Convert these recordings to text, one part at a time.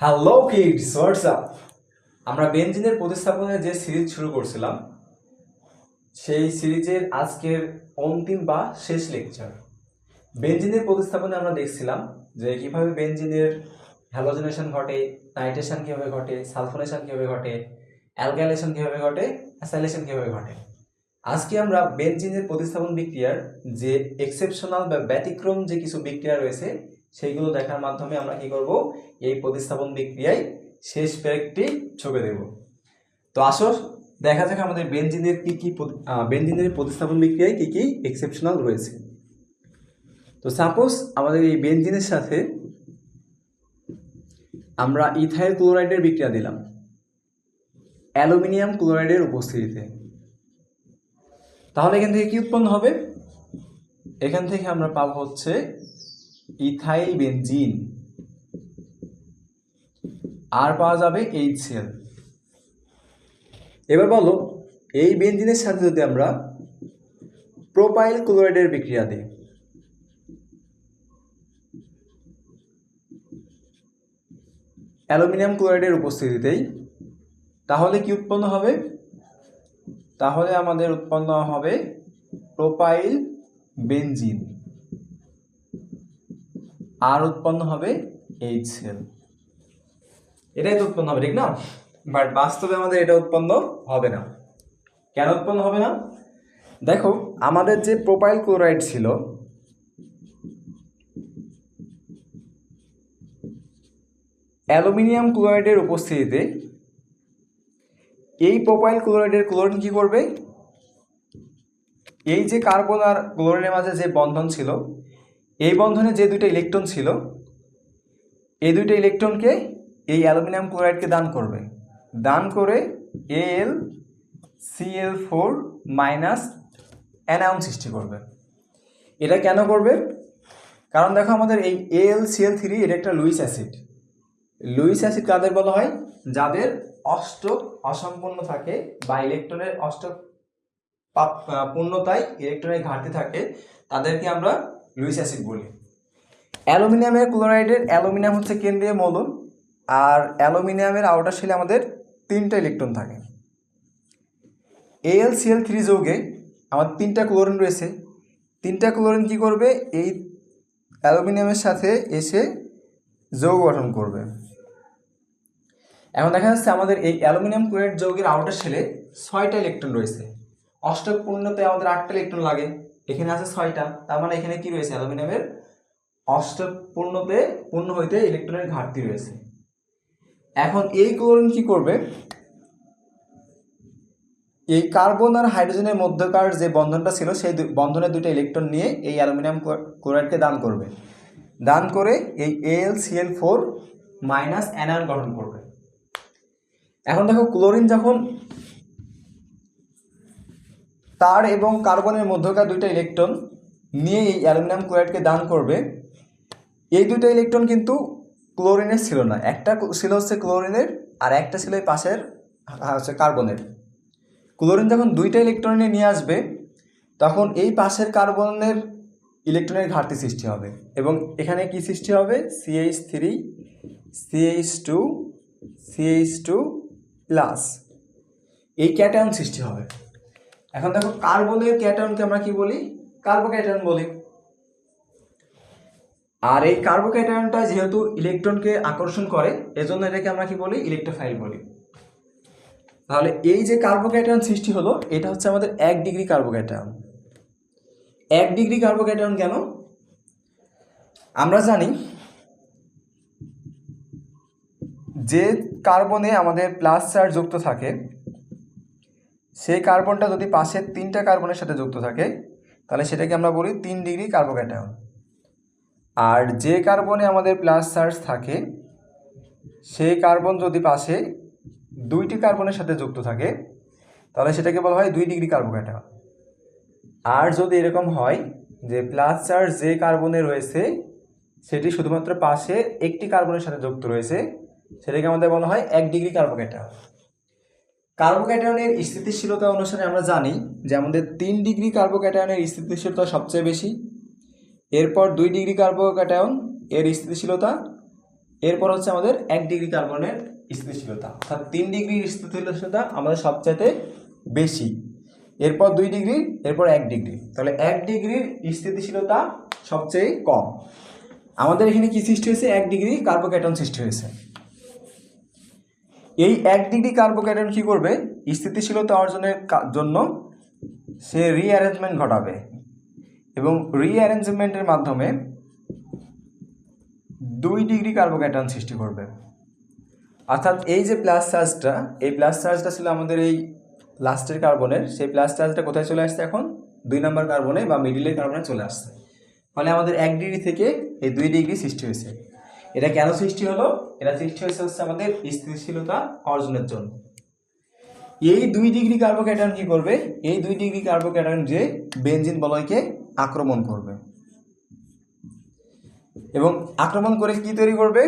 Hello kids WhatsApp আমরা বেঞ্জিনের প্রতিস্থাপনের যে সিরিজ শুরু করছিলাম, সেই সিরিজের আজকের অন্তিম বা শেষ লেকচার বেঞ্জিনের প্রতিস্থাপনে আমরা দেখছিলাম যে কীভাবে বেঞ্জিনের হ্যালোজেনেশন ঘটে নাইট্রেশন কীভাবে ঘটে সালফোনেশন কীভাবে ঘটে অ্যালগাইলেশন কীভাবে ঘটে অ্যাসাইলেশন কীভাবে ঘটে। আজকে আমরা বেঞ্জিনের প্রতিস্থাপন বিক্রিয়ার যে এক্সেপশনাল বা ব্যতিক্রম যে কিছু বিক্রিয়া রয়েছে সেইগুলো দেখার মাধ্যমে আমরা কি করব? এই প্রতিস্থাপন বিক্রিয়ায় শেষ প্যারেকটি ছকে দেব। তো আসো, দেখা যাক আমাদের বেঞ্জিনের কি কি বেঞ্জিনের প্রতিস্থাপন বিক্রিয়ায় কি কি এক্সেপশনাল রয়েছে। তো সাপোজ আমাদের এই বেঞ্জিনের সাথে আমরা ইথাইল ক্লোরাইডের বিক্রিয়া দিলাম। অ্যালুমিনিয়াম ক্লোরাইডের উপস্থিতিতে। তাহলে এখান থেকে কি উৎপন্ন হবে? এখান থেকে আমরা পাবো হচ্ছে ইথাইল বেনজিন। আর পাওয়া যাবে এইচ সেল এবার বলো, এই বেনজিনের সাথে যদি আমরা প্রোপাইল ক্লোরাইডের বিক্রিয়া দিই। অ্যালুমিনিয়াম ক্লোরাইডের উপস্থিতিতেই, তাহলে কি উৎপন্ন হবে? তাহলে আমাদের উৎপন্ন হবে প্রোপাইল বেনজিন। আর উৎপন্ন হবে এইচ এটাই তো উৎপন্ন হবে, ঠিক না? বাট বাস্তবে আমাদের এটা উৎপন্ন হবে না। কেন উৎপন্ন হবে না? দেখো, আমাদের যে প্রোপাইল ক্লোরাইড ছিল, অ্যালুমিনিয়াম ক্লোরাইডের উপস্থিতিতে এই প্রোপাইল ক্লোরাইডের ক্লোরিন কি করবে? এই যে কার্বন আর ক্লোরিনের মাঝে যে বন্ধন ছিল এই বন্ধনে যে দুইটা ইলেকট্রন ছিল, এই দুইটা ইলেকট্রনকে এই অ্যালুমিনিয়াম ক্লোরাইডকে দান করবে। দান করে L C L four minus anion সৃষ্টি করবে। এটা কেন করবে? কারণ দেখো আমাদের এই এল সিএল থ্রি এটা একটা লুইস অ্যাসিড। লুইস অ্যাসিড কাদের বলা হয়? যাদের অষ্টক অসম্পূর্ণ থাকে বা ইলেকট্রনের অষ্টক পূর্ণতায় ইলেকট্রনের ঘাটতি থাকে, তাদেরকে আমরা লুইস অ্যাসিড বলি। অ্যালুমিনিয়ামের ক্লোরাইডের অ্যালুমিনিয়াম হচ্ছে কেন্দ্রীয় মৌল, আর অ্যালুমিনিয়ামের আউটার শেলে আমাদের তিনটা ইলেকট্রন থাকে। এল সিএল থ্রি যৌগে আমার তিনটা ক্লোরিন রয়েছে। তিনটা ক্লোরিন কি করবে? এই অ্যালুমিনিয়ামের সাথে এসে যৌগ গঠন করবে। এখন দেখা যাচ্ছে আমাদের এই অ্যালুমিনিয়াম ক্লোরাইড যৌগের আউটার শেলে ছয়টা ইলেকট্রন রয়েছে। অষ্টক পূর্ণতে আমাদের আটটা ইলেকট্রন লাগে। এখানে আছে ছয়টা, তার মানে এখানে কি রয়েছে? অ্যালুমিনিয়ামের অষ্টক পূর্ণতে পূর্ণ হইতে ইলেকট্রনের ঘাটতি রয়েছে। এখন এই ক্লোরিন কি করবে? এই কার্বন আর হাইড্রোজেনের মধ্যকার যে বন্ধনটা ছিল, সেই বন্ধনের দুটো ইলেকট্রন নিয়ে এই অ্যালুমিনিয়াম ক্লোরাইডকে দান করবে। দান করে এই L C L four minus anion গঠন করবে। এখন দেখো, ক্লোরিন যখন তার এবং কার্বনের মধ্যকার দুইটা ইলেকট্রন নিয়ে এই অ্যালুমিনিয়াম ক্লোরাইডকে দান করবে। এই দুইটা ইলেকট্রন কিন্তু ক্লোরিনের ছিল না। একটা ছিল হচ্ছে ক্লোরিনের আর একটা ছিল এই পাশের হচ্ছে কার্বনের। ক্লোরিন যখন দুইটা ইলেকট্রনে নিয়ে আসবে, তখন এই পাশের কার্বনের ইলেকট্রনের ঘাটতি সৃষ্টি হবে। এবং এখানে কি সৃষ্টি হবে? C H three C H two C H two plus এই ক্যাটায়ন সৃষ্টি হবে। এখন দেখো কার্বনের ক্যাটায়নকে আমরা কি বলি? কার্বোক্যাটায়ন বলি। আর এই কার্বোক্যাটায়নটা যেহেতু ইলেকট্রনকে আকর্ষণ করে, এজন্য এটাকে আমরা কি বলি? ইলেকট্রোফাইল বলি। তাহলে এই যে কার্বোক্যাটায়ন সৃষ্টি হলো, এটা হচ্ছে আমাদের এক ডিগ্রি কার্বোক্যাটায়ন এক ডিগ্রি কার্বোক্যাটায়ন কেন? আমরা জানি যে কার্বনে আমাদের প্লাস চার্জ যুক্ত থাকে সেই কার্বনটা যদি পাশের তিনটা কার্বনের সাথে যুক্ত থাকে, তাহলে সেটাকে আমরা বলি তিন ডিগ্রি কার্বোক্যাটায়ন। আর যে কার্বনে আমাদের প্লাস চার্জ থাকে, সেই কার্বন যদি পাশে দুইটি কার্বনের সাথে যুক্ত থাকে, তাহলে সেটাকে বলা হয় দুই ডিগ্রি কার্বোক্যাটায়ন। আর যদি এরকম হয় যে প্লাস চার্জ যে কার্বনে রয়েছে, সেটি শুধুমাত্র পাশে একটি কার্বনের সাথে যুক্ত রয়েছে, সেটাকে আমাদের বলা হয় এক ডিগ্রি কার্বোক্যাটায়ন। কার্বোক্যাটায়নের স্থিতিশীলতা অনুসারে আমরা জানি যে আমাদের তিন ডিগ্রি কার্বোক্যাটায়নের স্থিতিশীলতা সবচেয়ে বেশি। এরপর দুই ডিগ্রি কার্বোক্যাটায়ন এর স্থিতিশীলতা, এরপর হচ্ছে আমাদের এক ডিগ্রি কার্বনের স্থিতিশীলতা। অর্থাৎ তিন ডিগ্রি স্থিতিশীলতা আমাদের সবচাইতে বেশি। এরপর দুই ডিগ্রি, এরপর এক ডিগ্রি। তাহলে এক ডিগ্রির স্থিতিশীলতা সবচেয়ে কম। আমাদের এখানে কি সৃষ্টি হয়েছে? এক ডিগ্রি কার্বোক্যাটন সৃষ্টি হয়েছে। এই এক ডিগ্রি কার্বোক্যাটন কি করবে? স্থিতিশীলতা অর্জনের জন্য সে রিঅ্যারেঞ্জমেন্ট ঘটাবে। এবং রিঅ্যারেঞ্জমেন্টের মাধ্যমে দুই ডিগ্রি কার্বোক্যাটন সৃষ্টি করবে। অর্থাৎ এই যে প্লাস চার্জটা এই প্লাস চার্জটা ছিল আমাদের এই লাস্টের কার্বনের সেই প্লাস চার্জটা কোথায় চলে আসছে এখন? দুই নম্বর কার্বনে বা মিডিলের কার্বনে চলে আসছে। ফলে আমাদের এক ডিগ্রি থেকে এই দুই ডিগ্রি সৃষ্টি হয়েছে। এটা কেন সৃষ্টি হলো? এটা সৃষ্টি হয়েছে হচ্ছে আমাদের স্থিতিশীলতা অর্জনের জন্য। এই দুই ডিগ্রি কার্বোক্যাটন কি করবে? এই দুই ডিগ্রি কার্বোক্যাটন যে বেঞ্জিন বলয়কে আক্রমণ করবে। এবং আক্রমণ করে কি তৈরি করবে?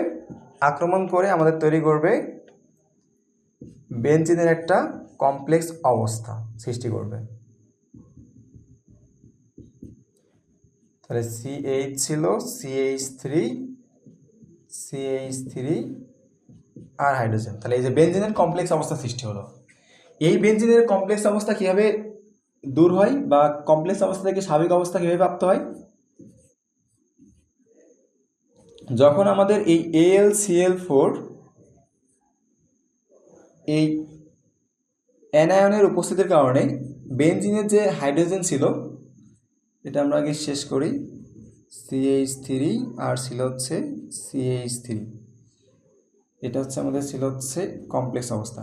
আক্রমণ করে আমাদের তৈরি করবে বেঞ্জিনের একটা কমপ্লেক্স অবস্থা সৃষ্টি করবে। তাহলে সিএইচ ছিল C H three C H three আর হাইড্রোজেন তাহলে এই যে বেঞ্জিনের কমপ্লেক্স অবস্থা সৃষ্টি হলো। এই বেঞ্জিনের কমপ্লেক্স অবস্থা কীভাবে দূর হয় বা কমপ্লেক্স অবস্থা থেকে স্বাভাবিক অবস্থা কীভাবে প্রাপ্ত হয়? যখন আমাদের এই এল সিএল ফোর এই অ্যানায়নের উপস্থিতির কারণে বেঞ্জিনের যে হাইড্রোজেন ছিল, এটা আমরা আগে শেষ করি। সিএইচ থ্রি আর ছিল হচ্ছে সিএইচ থ্রি এটা হচ্ছে আমাদের ছিল হচ্ছে কমপ্লেক্স অবস্থা।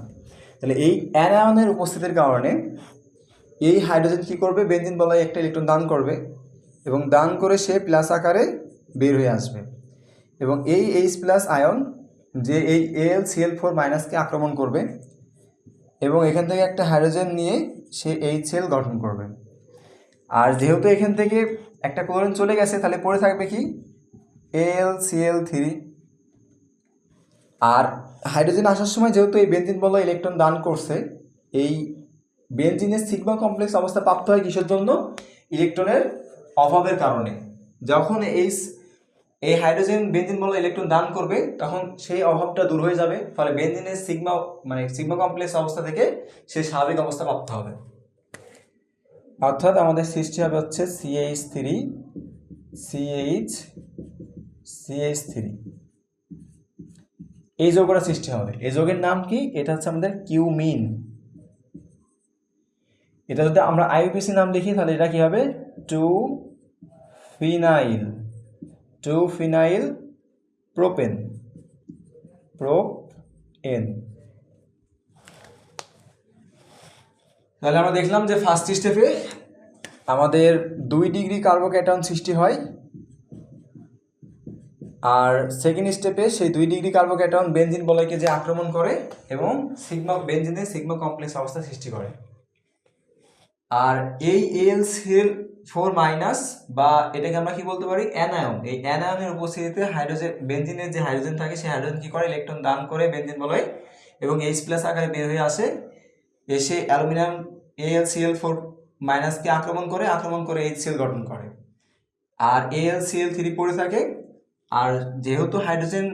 তাহলে এই অ্যানায়নের উপস্থিতির কারণে এই হাইড্রোজেন কী করবে? বেনজিন বলায় একটা ইলেকট্রন দান করবে এবং দান করে সে প্লাস আকারে বের হয়ে আসবে। এবং এই এইচ প্লাস আয়ন যে এই এল সিএল ফোর মাইনাসকে আক্রমণ করবে এবং এখান থেকে একটা হাইড্রোজেন নিয়ে সে এইচ সেল গঠন করবে। আর যেহেতু এখান থেকে একটা ক্লোরিন চলে গেছে, তাহলে পড়ে থাকবে কি? এল সিএল থ্রি আর হাইড্রোজেন আসার সময় যেহেতু এই বেনজিন বলা ইলেকট্রন দান করছে, এই বেনজিনের সিগমা কমপ্লেক্স অবস্থা প্রাপ্ত হয় কিসের জন্য? ইলেকট্রনের অভাবের কারণে। যখন এই এই হাইড্রোজেন বেনজিন বলা ইলেকট্রন দান করবে, তখন সেই অভাবটা দূর হয়ে যাবে, ফলে বেনজিনের সিগমা মানে সিগমা কমপ্লেক্স অবস্থা থেকে সে স্বাভাবিক অবস্থা প্রাপ্ত হবে। অর্থাৎ আমাদের সৃষ্টি হবে হচ্ছে C H three C H C H three এই যৌগটা সৃষ্টি হবে। এই যৌগের নাম কি? এটা হচ্ছে আমাদের কিউমিন। এটা যদি আমরা আইউপিসি নাম লিখি, তাহলে এটা কি হবে? Two phenyl two phenyl propane. Propane. তাহলে আমরা দেখলাম যে ফার্স্ট স্টেপে আমাদের দুই ডিগ্রি কার্বোক্যাটন সৃষ্টি হয়। আর সেকেন্ড স্টেপে সেই দুই ডিগ্রি কার্বোক্যাটন বেঞ্জিন বলয়কে যে আক্রমণ করে এবং সিগমা বেনজিনের সিগমা কমপ্লেক্স অবস্থা সৃষ্টি করে। আর এই এল সিএল ফোর মাইনাস বা এটাকে আমরা কি বলতে পারি? অ্যানায়ন এই অ্যানায়নের উপস্থিতিতে হাইড্রোজেন বেঞ্জিনের যে হাইড্রোজেন থাকে, সেই হাইড্রোজেন কী করে? ইলেকট্রন দান করে বেঞ্জিন বলয়। এবং এইচ প্লাস আকারে বের হয়ে আসে। এসে aluminium L C L four মাইনাসকে আক্রমণ করে আক্রমণ করে সিএল গঠন করে। আর এল সিএল থ্রি পড়ে থাকে, আর যেহেতু হাইড্রোজেন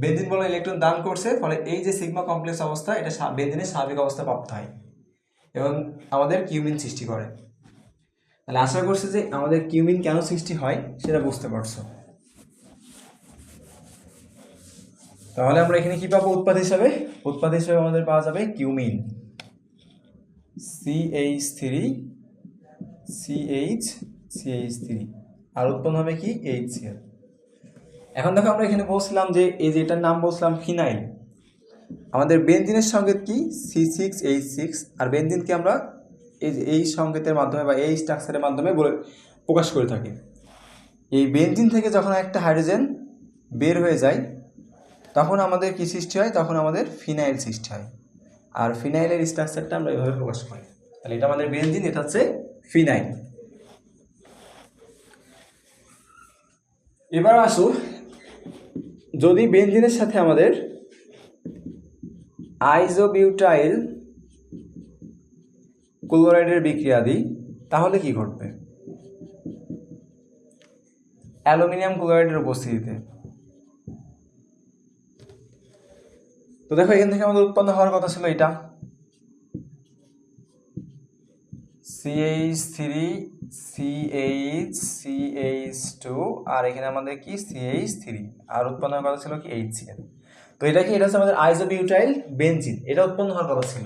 বেনজিন বলে ইলেকট্রন দান করছে, ফলে এই যে সিগমা কমপ্লেক্স অবস্থা, এটা বেনজিনের স্বাভাবিক অবস্থা প্রাপ্ত হয় এবং আমাদের কিউমিন সৃষ্টি করে। তাহলে আশা করছি যে আমাদের কিউমিন কেন সৃষ্টি হয়, সেটা বুঝতে পারছ। তাহলে আমরা এখানে কি পাবো? উৎপাদ হিসাবে? উৎপাদ হিসাবে আমাদের পাওয়া যাবে cumene C H three C H C H three আর উৎপন্ন হবে কি? এইচ সিএল এখন দেখো আমরা এখানে বলছিলাম যে এই যে এটার নাম বলছিলাম ফিনাইল, আমাদের বেনজিনের সংকেত কি? সি সিক্স এইচ সিক্স আর বেনজিনকে আমরা এই যে এই সংকেতের মাধ্যমে বা এই স্ট্রাকচারের মাধ্যমে বলে প্রকাশ করে থাকি। এই বেনজিন থেকে যখন একটা হাইড্রোজেন বের হয়ে যায়, তখন আমাদের কি সৃষ্টি হয়? তখন আমাদের ফিনাইল সৃষ্টি হয়। আর ফিনাইলের স্ট্রাকচারটা আমরা এভাবে প্রকাশ করি। তাহলে এটা আমাদের বেঞ্জিন, এটা হচ্ছে ফিনাইল। এবার আসো যদি বেঞ্জিনের সাথে আমাদের আইজোবিউটাইল ক্লোরাইডের বিক্রিয়া দিই, তাহলে কি ঘটবে? অ্যালুমিনিয়াম ক্লোরাইডের উপস্থিতিতে। তো দেখো, এখান থেকে আমাদের উৎপন্ন হওয়ার কথা ছিল এটা। C H three C H C H two আর এখানে আমাদের কি? সিএইচ থ্রি আর উৎপন্ন হওয়ার কথা ছিল কি? এইচ সিএল তো এটা কি? এটা হচ্ছে আমাদের আইজোবিউটাইল বেঞ্জিন এটা উৎপন্ন হওয়ার কথা ছিল।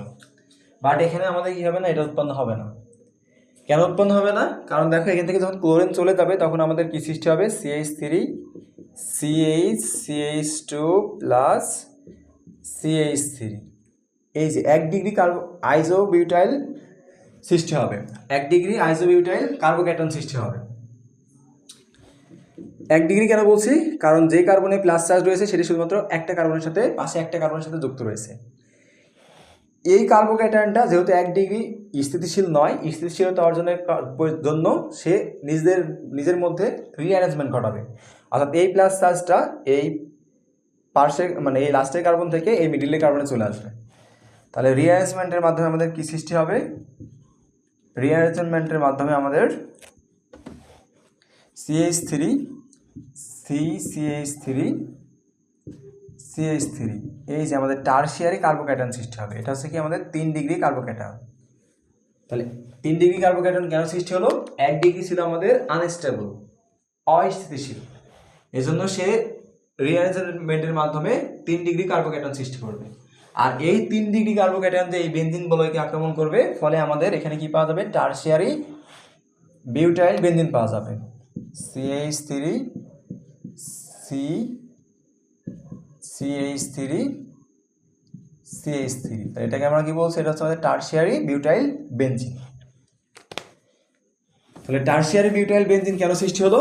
বাট এখানে আমাদের কি হবে না? এটা উৎপন্ন হবে না। কেন উৎপন্ন হবে না? কারণ দেখো, এখান থেকে যখন ক্লোরিন চলে যাবে, তখন আমাদের কি সৃষ্টি হবে? C H three C H C H two plus C H three এই যে এক ডিগ্রি কার্বো আইজোবিউটাইল সৃষ্টি হবে। এক ডিগ্রি আইজোবিউটাইল কার্বোক্যাটন সৃষ্টি হবে। এক ডিগ্রি কেন বলছি? কারণ যে কার্বনে প্লাস চার্জ রয়েছে, সেটি শুধুমাত্র একটা কার্বনের সাথে, পাশে একটা কার্বনের সাথে যুক্ত রয়েছে। এই কার্বোক্যাটায়নটা যেহেতু এক ডিগ্রি স্থিতিশীল নয়, স্থিতিশীলতা অর্জনের জন্য সে নিজের নিজের মধ্যে রিঅ্যারেঞ্জমেন্ট ঘটাবে। অর্থাৎ এই প্লাস চার্জটা এই পার্শ্বে মানে এই লাস্টের কার্বন থেকে এই মিডিলের কার্বনে চলে আসবে। তাহলে রিঅ্যারেঞ্জমেন্টের মাধ্যমে আমাদের কি সৃষ্টি হবে? রিঅ্যারেঞ্জমেন্টের মাধ্যমে আমাদের C H three C C H three C H three এই যে আমাদের টার্সিয়ারি কার্বোক্যাটন সৃষ্টি হবে। এটা হচ্ছে কি আমাদের তিন ডিগ্রি কার্বোক্যাটন তাহলে তিন ডিগ্রি কার্বোক্যাটন কেন সৃষ্টি হলো? এক ডিগ্রি ছিল আমাদের আনস্টেবল অস্থিতিশীল। এজন্য সে রিঅ্যারেঞ্জমেন্টের মাধ্যমে তিন ডিগ্রি কার্বোক্যাটন সৃষ্টি করবে। আর এই তিন ডিগ্রি কার্বোক্যাটন যে এই বেনজিন বলয়কে আক্রমণ করবে, ফলে আমাদের এখানে কি পাওয়া যাবে? টার্সিয়ারি বিউটাইল বেনজিন পাওয়া যাবে। CH three C CH three CH three তাহলে এটাকে আমরা কি বলছি? এটা হচ্ছে আমাদের টার্সিয়ারি বিউটাইল বেনজিন তাহলে টার্সিয়ারি বিউটাইল বেনজিন কেন সৃষ্টি হলো?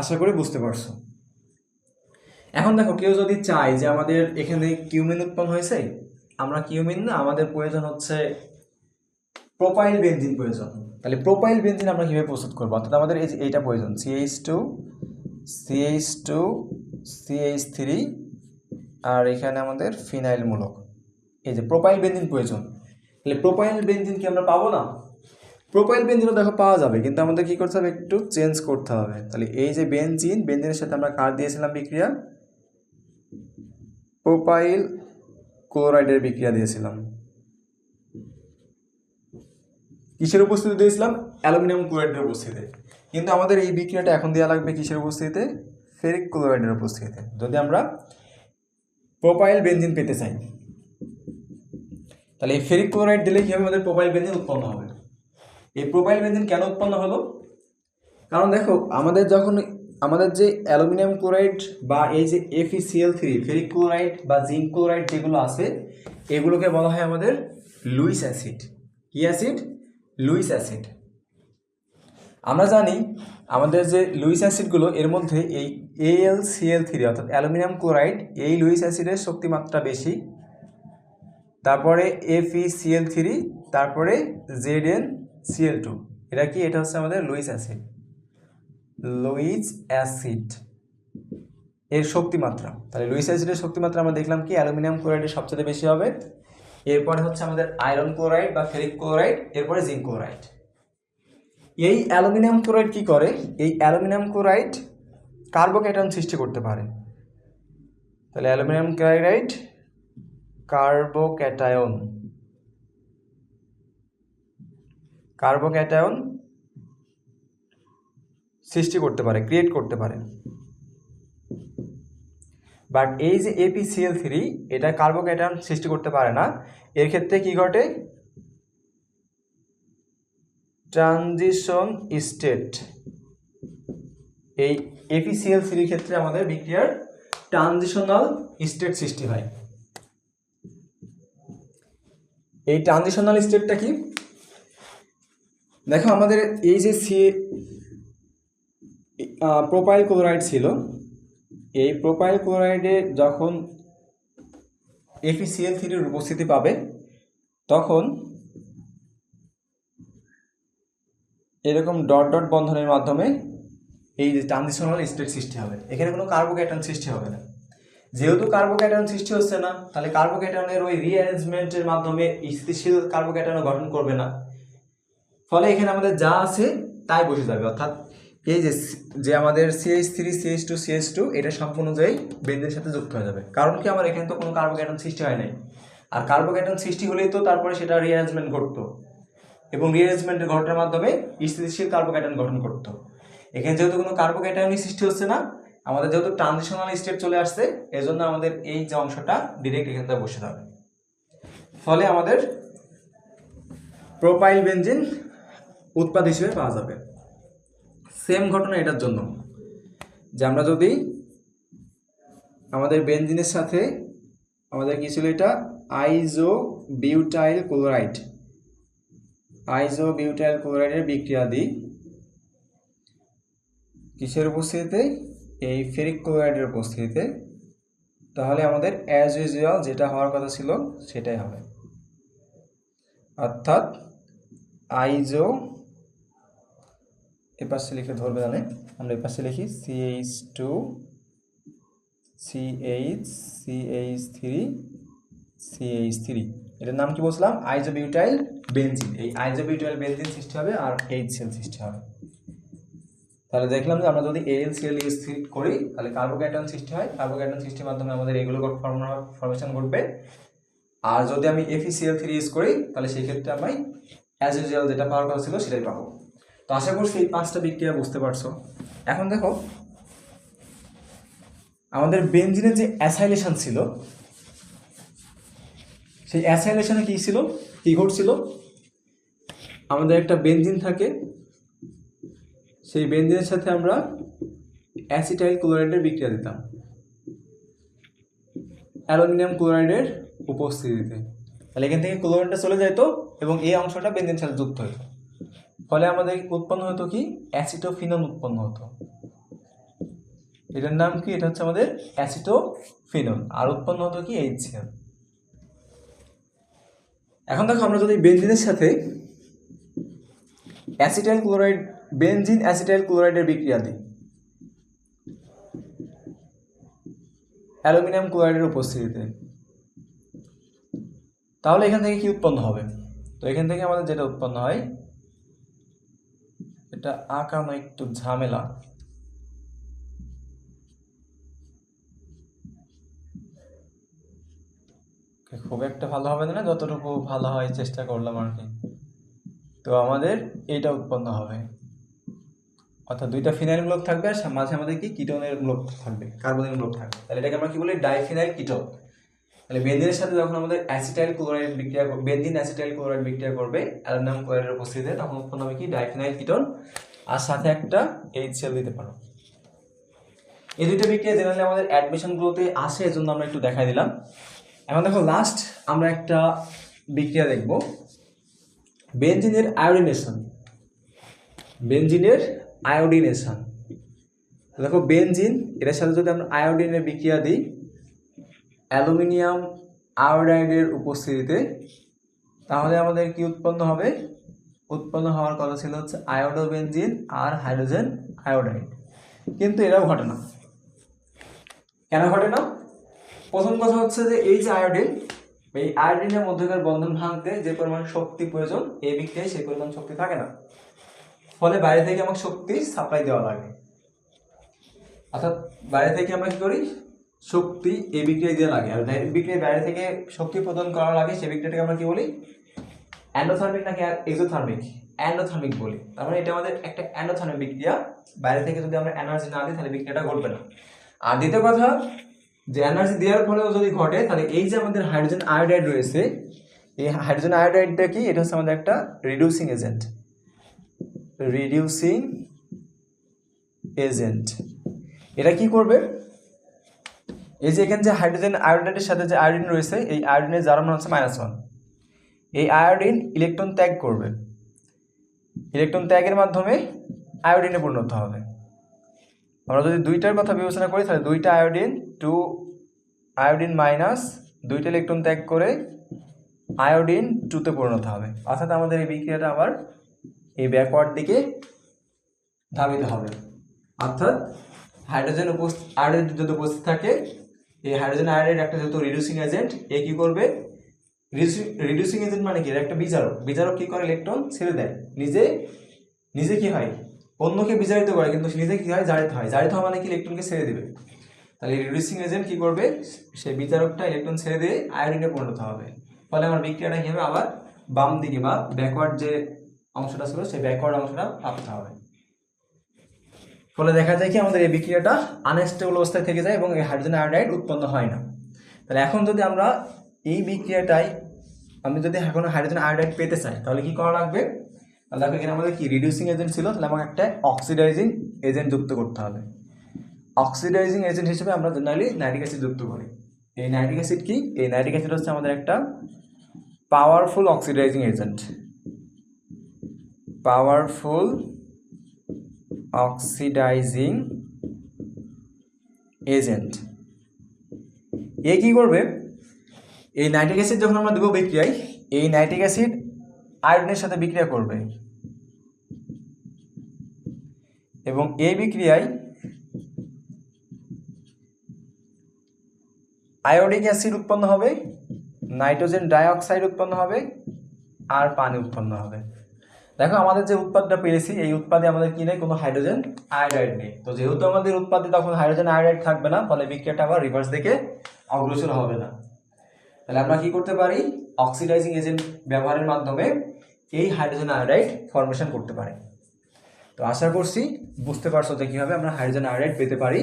আশা করি বুঝতে পারছ। এখন দেখো, কেউ যদি চায় যে আমাদের এখানে কিউমিন উৎপন্ন হয়েছে, আমরা কিউমিন না, আমাদের প্রয়োজন হচ্ছে প্রোপাইল বেঞ্জিন প্রয়োজন। তাহলে প্রোপাইল বেঞ্জিন আমরা কীভাবে প্রস্তুত করব? অর্থাৎ আমাদের এই এইটা প্রয়োজন C H two C H two C H three আর এখানে আমাদের ফিনাইল মূলক। এই যে প্রোপাইল বেঞ্জিন প্রয়োজন। তাহলে প্রোপাইল বেঞ্জিন কি আমরা পাবো না? প্রোপাইল বেনজিনও দেখো পাওয়া যাবে, কিন্তু আমাদের কী করতে হবে? একটু চেঞ্জ করতে হবে। তাহলে এই যে বেঞ্জিন বেঞ্জিনের সাথে আমরা কার দিয়েছিলাম বিক্রিয়া? প্রোপাইল ক্লোরাইডের বিক্রিয়া দিয়েছিলাম। কিসের উপস্থিতি দিয়েছিলাম? অ্যালুমিনিয়াম ক্লোরাইডের উপস্থিতিতে কিন্তু আমাদের এই বিক্রিয়াটা এখন দেওয়া লাগবে কিসের উপস্থিতিতে? ফেরিক ক্লোরাইডের উপস্থিতিতে। যদি আমরা প্রোপাইল বেনজিন পেতে চাই, তাহলে এই ফেরিক ক্লোরাইড দিলে কী হবে? আমাদের প্রোপাইল বেনজিন উৎপন্ন হবে। এই প্রোপাইল বেনজিন কেন উৎপন্ন হলো? কারণ দেখো, আমাদের যখন আমাদের যে অ্যালুমিনিয়াম ক্লোরাইড বা এই যে এফিসিএল থ্রি ফেরিক ক্লোরাইড বা জিঙ্ক ক্লোরাইড যেগুলো আছে, এগুলোকে বলা হয় আমাদের লুইস অ্যাসিড। কি অ্যাসিড? Lewis acid. আমরা জানি আমাদের যে লুইস অ্যাসিডগুলো, এর মধ্যে এই A L C L three অর্থাৎ অ্যালুমিনিয়াম ক্লোরাইড, এই লুইস অ্যাসিডের শক্তিমাত্রা বেশি। তারপরে এফি সিএল থ্রি তারপরে Z N C L two এটা কি? এটা হচ্ছে আমাদের লুইস অ্যাসিড। Lewis acid. এর শক্তিমাত্রা। তাহলে লুইস অ্যাসিডের শক্তিমাত্রা আমরা দেখলাম কি? অ্যালুমিনিয়াম ক্লোরাইডের সবচেয়ে বেশি হবে। এরপরে হচ্ছে আমাদের আয়রন ক্লোরাইড বা ফেরিক ক্লোরাইড, এরপরে জিঙ্ক ক্লোরাইড। এই অ্যালুমিনিয়াম ক্লোরাইড কি করে? এই অ্যালুমিনিয়াম ক্লোরাইড কার্বোক্যাটন সৃষ্টি করতে পারে। তাহলে অ্যালুমিনিয়াম ক্লোরাইড কার্বোক্যাটায়ন। কার্বোক্যাটায়ন সৃষ্টি করতে পারে ক্রিয়েট করতে পারে। বাট এই যে এপিসিএল থ্রি এটা কার্বোক্যাটায়ন সৃষ্টি করতে পারে না। এর ক্ষেত্রে কি ঘটে? ট্রানজিশন স্টেট এই এপিসিএল থ্রির ক্ষেত্রে আমাদের বিক্রিয়ার ট্রানজিশনাল স্টেট সৃষ্টি হয়। এই ট্রানজিশনাল স্টেটটা কি? দেখো আমাদের এই যে সি প্রোপাইল ক্লোরাইড ছিল। এই প্রোপাইল ক্লোরাইডে যখন এফিসিএল থ্রির উপস্থিতি পাবে, তখন এরকম ডট ডট বন্ধনের মাধ্যমে এই যে ট্রানজিশনাল স্টেট সৃষ্টি হবে। এখানে কোনো কার্বোক্যাটন সৃষ্টি হবে না। যেহেতু কার্বোক্যাটন সৃষ্টি হচ্ছে না, তাহলে কার্বোক্যাটনের ওই রিঅ্যারেঞ্জমেন্টের মাধ্যমে স্থিতিশীল কার্বোক্যাটনও গঠন করবে না। ফলে এখানে আমাদের যা আছে, তাই বসে যাবে। অর্থাৎ এই যে যে আমাদের C H three C H two C H two এটা সম্পূর্ণ অনুযায়ী বেঞ্জিনের সাথে যুক্ত হয়ে যাবে। কারণ কি আমার এখানে তো কোনো কার্বোক্যাটন সৃষ্টি হয় নাই। আর কার্বোক্যাটন সৃষ্টি হলেই তো তারপরে সেটা রিঅ্যারেঞ্জমেন্ট ঘটতো। এবং রিঅ্যারেঞ্জমেন্টের ঘটনার মাধ্যমে স্থিতিশীল কার্বোক্যাটন গঠন করতো। এখানে যেহেতু কোনো কার্বোক্যাটায়নই সৃষ্টি হচ্ছে না, আমাদের যেহেতু ট্রানজিশনাল স্টেট চলে আসছে, এজন্য আমাদের এই যে অংশটা ডিরেক্ট এখান বসে যাবে। ফলে আমাদের প্রোপাইল বেঞ্জিন উৎপাদ হিসেবে পাওয়া যাবে। সেম ঘটনা এটার জন্য যে আমরা যদি আমাদের বেঞ্জিনের সাথে আমাদের কি ছিল এটা? Isobutyl chloride. আইজো বিউটাইল ক্লোরাইডের বিক্রিয়া দিই। কিসের উপস্থিতিতে? এই ফেরিক ক্লোরাইডের উপস্থিতিতে। তাহলে আমাদের অ্যাজ ইউজুয়াল যেটা হওয়ার কথা ছিল সেটাই হবে। অর্থাৎ আইজো এ পাশে লিখে ধরবে জানে আমরা এ পাশে লিখি C H two C H C H three C H three এটার নাম কি বলছিলাম? Isobutyl benzene. এই আইজোবিউটাইল বেনজিন সৃষ্টি হবে আর এইচ সেল সৃষ্টি হবে। তাহলে দেখলাম যে আমরা যদি এল সিএল ইউজ করি, তাহলে কার্বোক্যাটন সৃষ্টি হয়। কার্বোক্যাটন সৃষ্টির মাধ্যমে আমাদের এগুলো ফর্মেশন ঘটবে। আর যদি আমি এফিসিএল থ্রি ইউজ করি, তাহলে সেই ক্ষেত্রে আমি অ্যাজ ইউজুয়াল যেটা পাওয়ার কথা ছিল সেটাই পাবো। তো আশা করছি এই পাঁচটা বিক্রিয়া বুঝতে পারছ। এখন দেখো, আমাদের বেঞ্জিনের যে অ্যাসাইলেশন ছিল, সেই অ্যাসাইলেশনে কী ছিল? কী ঘটছিল? আমাদের একটা বেঞ্জিন থাকে, সেই বেঞ্জিনের সাথে আমরা অ্যাসিটাইল ক্লোরাইডের বিক্রিয়া দিতাম। অ্যালুমিনিয়াম ক্লোরাইডের উপস্থিতিতে। তাহলে এখান থেকে ক্লোরাইডটা চলে যেত এবং এই অংশটা বেঞ্জিনের সাথে যুক্ত হতো ফলে আমাদের উৎপন্ন হতো কি? অ্যাসিটোফিনল উৎপন্ন হতো। এটার নাম কি? এটা হচ্ছে আমাদের অ্যাসিটোফিনল আর উৎপন্ন হতো কি? এইচসিএল এখন দেখো, আমরা যদি বেঞ্জিনের সাথে অ্যাসিটাইল ক্লোরাইড, বেনজিন অ্যাসিটাইল ক্লোরাইডের বিক্রিয়া দিই। অ্যালুমিনিয়াম ক্লোরাইডের উপস্থিতিতে। তাহলে এখান থেকে কি উৎপন্ন হবে? তো এখান থেকে আমাদের যেটা উৎপন্ন হয় এটা আঁকানো একটু ঝামেলা। খুব একটা ভালো হবে না, যতটুকু ভালো হয় চেষ্টা করলাম আর কি। তো আমাদের এটা উৎপন্ন হবে। অর্থাৎ দুইটা ফিনাইল ব্লক থাকবে আর মাঝে আমাদের কি? কিটোনের ব্লক থাকবে কার্বনের ব্লক থাকবে। তাহলে এটাকে আমরা কি বলি? ডাইফিনাইল কিটোন তাহলে বেঞ্জিনের সাথে যখন আমাদের অ্যাসিটাইল ক্লোরাইড বিক্রিয়া বেঞ্জিন অ্যাসিটাইল ক্লোরাইড বিক্রিয়া করবে, অ্যালুমিনিয়াম ক্লোরাইডের উপস্থিতিতে, তখন উৎপন্ন হবে কি? Diphenyl ketone. আর সাথে একটা এইচ দিতে পারো। এই দুইটা বিক্রিয়া জেনারেলি আমাদের অ্যাডমিশনগুলোতে আসে, এজন্য আমরা একটু দেখাই দিলাম। এখন দেখো লাস্ট আমরা একটা বিক্রিয়া দেখব। বেঞ্জিনের আয়োডিনেশন বেঞ্জিনের আয়োডিনেশন দেখো বেঞ্জিন এটার সাথে যদি আমরা আয়োডিনের বিক্রিয়া দিই অ্যালুমিনিয়াম আয়োডাইডের উপস্থিতিতে, তাহলে আমাদের কি উৎপন্ন হবে? উৎপন্ন হওয়ার কথা ছিল হচ্ছে আয়োডোবেনজিন আর হাইড্রোজেন আয়োডাইড। কিন্তু এটাও ঘটে না। কেন ঘটে না? প্রথম কথা হচ্ছে যে এই যে আয়োডিন, এই আয়োডিনের মধ্যকার বন্ধন ভাঙতে যে পরিমাণ শক্তি প্রয়োজন এই বিক্রিয়ায় সেই পরিমাণ শক্তি থাকে না। ফলে বাইরে থেকে আমাকে শক্তি সাপ্লাই দেওয়া লাগে। অর্থাৎ বাইরে থেকে আমরা কি করি? শক্তি এই বিক্রিয়া দিয়ে লাগে। আর বিক্রিয়া বাইরে থেকে শক্তি প্রদান করা লাগে সেই বিক্রিয়াটাকে আমরা কি বলি? অ্যান্ডোথার্মিক নাকি এক্সোথার্মিক? অ্যান্ডোথার্মিক বলি। তার মানে এটা আমাদের একটা অ্যান্ডোথার্মিক বিক্রিয়া। বাইরে থেকে যদি আমরা এনার্জি না দিই, তাহলে বিক্রিয়াটা ঘটবে না। আর দ্বিতীয় কথা, যে এনার্জি দেওয়ার ফলেও যদি ঘটে, তাহলে এই যে আমাদের হাইড্রোজেন আয়োডাইড রয়েছে, এই হাইড্রোজেন আয়োডাইডটা কি? এটা হচ্ছে আমাদের একটা রিডিউসিং এজেন্ট রিডিউসিং এজেন্ট এটা কি করবে? এই যে এখানে যে হাইড্রোজেন আয়োডাইডের সাথে যে আয়োডিন রয়েছে, এই আয়োডিনের যার মান হচ্ছে মাইনাস ওয়ান এই আয়োডিন ইলেকট্রন ত্যাগ করবে। ইলেকট্রন ত্যাগের মাধ্যমে আয়োডিনে পরিণত হবে। আমরা যদি দুইটার কথা বিবেচনা করি, তাহলে দুইটা আয়োডিন টু আয়োডিন মাইনাস দুইটা ইলেকট্রন ত্যাগ করে আয়োডিন টুতে পরিণত হবে। অর্থাৎ আমাদের এই বিক্রিয়াটা আবার এই ব্যাকওয়ার্ড দিকে ধাবিত হবে। অর্থাৎ হাইড্রোজেন উপস্থিত আয়োডিন যদি উপস্থিত থাকে এই হাইড্রোজেন আয়োডাইড একটা যেহেতু রিডিউসিং এজেন্ট এ কি করবে? রিডিউসিং এজেন্ট মানে কি? একটা বিজারক বিজারক কি করে? ইলেকট্রন ছেড়ে দেয়। নিজে নিজে কি হয়? অন্যকে বিজারিত করে, কিন্তু নিজে কি হয়? জারিত হয়। জারিত হওয়া মানে কি? ইলেকট্রনকে ছেড়ে দেবে। তাহলে রিডিউসিং এজেন্ট কি করবে? সে বিচারকটা ইলেকট্রন ছেড়ে দিয়ে আয়োডিনে পরিণত হবে। ফলে আমার বিক্রিয়াটা কি হবে? আবার বাম দিকে বা ব্যাকওয়ার্ড যে অংশটা ছিল, সেই ব্যাকওয়ার্ড অংশটা প্রাপ্ত হবে। ফলে দেখা যায় কি আমাদের এই বিক্রিয়াটা আনস্টেবল অবস্থায় থেকে যায় এবং এই হাইড্রোজেন আয়োডাইড উৎপন্ন হয় না। তাহলে এখন যদি আমরা এই বিক্রিয়াটাই, আমি যদি এখন হাইড্রোজেন আয়োডাইড পেতে চাই, তাহলে কি করা লাগবে? তাহলে দেখো এখানে আমাদের কি রিডিউসিং এজেন্ট ছিল, তাহলে আমাকে একটা অক্সিডাইজিং এজেন্ট যুক্ত করতে হবে। অক্সিডাইজিং এজেন্ট হিসেবে আমরা জেনারেলি নাইট্রিক অ্যাসিড যুক্ত করি। এই নাইট্রিক অ্যাসিড কি? এই নাইট্রিক অ্যাসিড হচ্ছে আমাদের একটা powerful oxidizing agent powerful oxidizing agent এ কি করবে? এই নাইট্রিক অ্যাসিড যখন আমরা দেবো বিক্রিয়ায়, এই নাইট্রিক অ্যাসিড আয়রনের সাথে বিক্রিয়া করবে। এবং এই বিক্রিয়ায় আয়োডিক অ্যাসিড উৎপন্ন হবে, নাইট্রোজেন ডাইঅক্সাইড উৎপন্ন হবে, আর পানি উৎপন্ন হবে। দেখো, আমাদের যে উৎপাদটা পেয়েছি, এই উৎপাদে আমাদের কি নেই? কোনো হাইড্রোজেন আয়োডাইড নেই। তো যেহেতু আমাদের উৎপাদে তখন হাইড্রোজেন আয়োডাইড থাকবে না ফলে বিক্রিয়াটা আবার রিভার্স দিকে অগ্রসর হবে না। তাহলে আমরা কি করতে পারি? অক্সিডাইজিং এজেন্ট ব্যবহারের মাধ্যমে এই হাইড্রোজেন আয়োডাইড ফর্মেশন করতে পারে। তো আশা করছি বুঝতে পারছ যে কীভাবে আমরা হাইড্রোজেন আয়োডাইড পেতে পারি,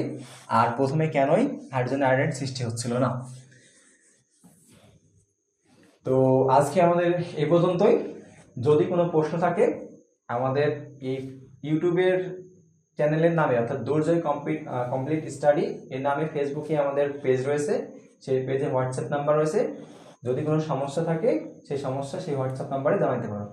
আর প্রথমে কেনই হাইড্রোজেন আয়োডাইড সৃষ্টি হচ্ছিল না। তো আজকে আমাদের এ পর্যন্তই। যদি কোনো প্রশ্ন থাকে, আমাদের এই ইউটিউবের চ্যানেলের নামে, অর্থাৎ দুর্জয় কমপ্লিট কমপ্লিট স্টাডি, এর নামে ফেসবুকে আমাদের পেজ রয়েছে, সেই পেজে হোয়াটসঅ্যাপ নাম্বার রয়েছে। যদি কোনো সমস্যা থাকে, সেই সমস্যা সেই হোয়াটসঅ্যাপ নাম্বারে জানাতে পারো।